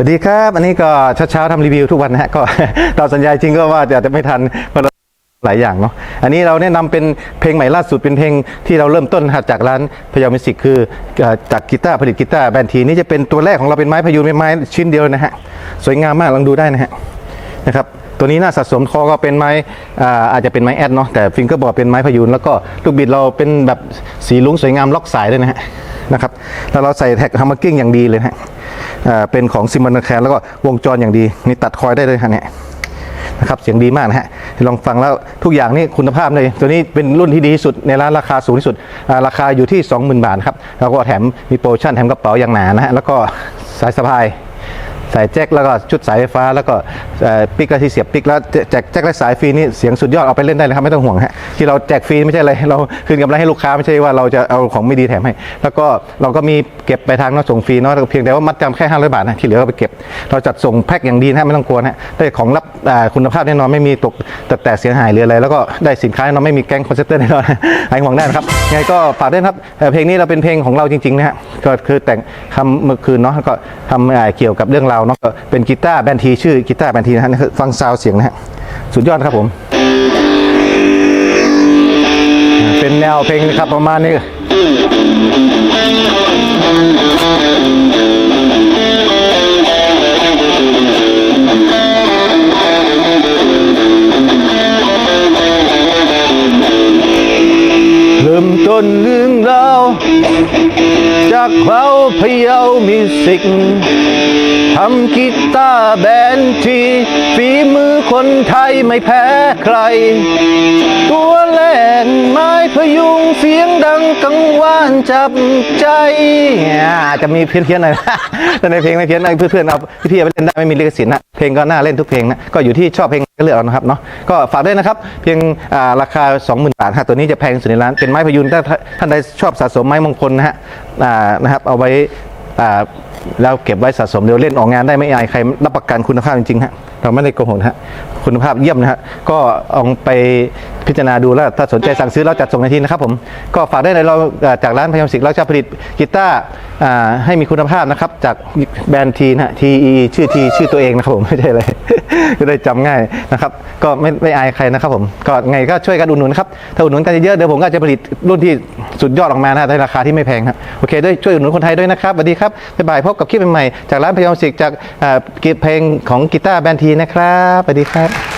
วัสดีครับ อันนี้ก็เช้าๆทำรีวิวทุกวันนะฮะก็ตามสัญญาจริงก็ว่าจะจะไม่ทันเพราะเราหลายอย่างเนาะอันนี้เราแนะนำเป็นเพลงใหม่ล่าสุดเป็นเพลงที่เราเริ่มต้นหัดจากร้านพยามิสิกคือจากกีตาร์ผลิตกีตาร์แบรนด์ทีนี่จะเป็นตัวแรกของเราเป็นไม้พยูนเป็นไม้ชิ้นเดียวนะฮะสวยงามมากลองดูได้นะฮะนะครับตัวนี้น่าสะสมคอก็เป็นไม้อ่าอาจจะเป็นไม้แอดเนาะแต่ฟิงเกอร์บอร์ดเป็นไม้พยูนแล้วก็ลูกบิดเราเป็นแบบสีลุ้งสวยงามล็อกสายด้วยนะฮะนะครับแล้วเราใส่แท็กฮัมเมอร์กิ้งอย่างดีเลยนะฮะ เป็นของซิมบอนแคนแล้วก็วงจรอย่างดีนี่ตัดคอยได้เลยฮะเนี่ยนะครับเสียงดีมากนะฮะลองฟังแล้วทุกอย่างนี่คุณภาพเลย ตัวนี้เป็นรุ่นที่ดีที่สุดในร้านราคาสูงที่สุด ราคาอยู่ที่ 20,000 บาทครับแล้วก็แถมมีโปรโมชั่นแถมกระเป๋าอย่างหนานะฮะแล้วก็สายสะพาย สายแจ็คแล้วก็ชุดสายไฟฟ้า แล้วก็ปิกและที่เสียบปิกแล้วแจกแจ็คและสายฟรีนี่เสียงสุดยอดเอาไปเล่นได้เลยครับไม่ต้องห่วงฮะที่เราแจกฟรีไม่ใช่อะไรเราคืนกำไรให้ลูกค้าไม่ใช่ว่าเราจะเอาของไม่ดีแถมให้ แล้วก็เราก็มีเก็บไปทางนาะส่งฟรีเนาะเพียงแต่ว่ามัดจำแค่500บาทนะที่เหลือก็ไปเก็บ เราจัดส่งแพ็คอย่างดีนะไม่ต้องกลัวนะได้ของรับคุณภาพแน่นอนไม่มีตกแต่แต่เสียหายหรืออะไรแล้วก็ได้สินค้าแน่นอนไม่มีแก๊งคอนเซนเตอร์แน่นอนหายห่วงได้นะครับยังไงก็ฝากด้วยครับเพลงนี้เราเป็นเพลงของเราจริงๆนะฮะก็คือแต่งทำเมื่อคืนเนาะก็ทำเกี่ยวกับเรื่องราวเนาะเป็นกีตาร์แบนทีชื่อกีตาร์แบนทีนะฮะฟังซาวเสียงนะฮะสุดยอดครับผม เป็นแนวเพลงนะครับประมาณนี้เริ่มต้นเรื่องราว จากเราพะเยามิวสิกทำกีตาร์แบนที่ฝีมือคนไทยไม่แพ้ใคร ตัวแรก พยุงเสียงดังกังวานจับใจอ่าจะมีเพี้ยนๆหน่อยแต่ในเพลงไม่เพี้ยนนะเพื่อนๆเอาพี่ๆเอาไปเล่นได้ไม่มีลิขสิทธิ์นะเพลงก็น่าเล่นทุกเพลงนะก็อยู่ที่ชอบเพลงก็เลือกเอานะครับเนาะก็ฝากด้วยนะครับ เพียงอ่าราคา 20,000 บาทฮะตัวนี้จะแพงสุดในร้านเป็นไม้พยุนถ้าท่านใดชอบสะสมไม้มงคลนะฮะนะครับเอาไว้ แล้วเก็บไว้สะสมเดี๋ยวเล่นออกงานได้ไม่อายใครรับประกันคุณภาพจริงๆฮะเราไม่ได้โกหกฮะคุณภาพเยี่ยมนะฮะก็เอาไปพิจารณาดูแล้วถ้าสนใจสั่งซื้อเราจัดส่งในทีนะครับผมก็ฝากได้เลยเราจากร้านพยามสิกเราจะผลิตกีตาร์ให้มีคุณภาพนะครับจากแบรนด์ทีนะฮะ TE ชื่อทีชื่อตัวเองนะครับผมไม่ใช่เลยจะได้จำง่ายนะครับ ก็ไม่ไม่อายใครนะครับผมก็ไงก็ช่วยกันอุดหนุนครับถ้าอุดหนุนกันเยอะๆเดี๋ยวผมก็จะผลิตรุ่นที่ สุดยอดออกมานะในราคาที่ไม่แพงครับโอเคด้วยช่วยอุดหนุนคนไทยด้วยนะครับสวัสดีครับบ๊ายบายพบกับคลิปใหม่ๆจากร้านพยอมสิกจากอ่าเพลงของกีตาร์แบนทีนะครับสวัสดีครับ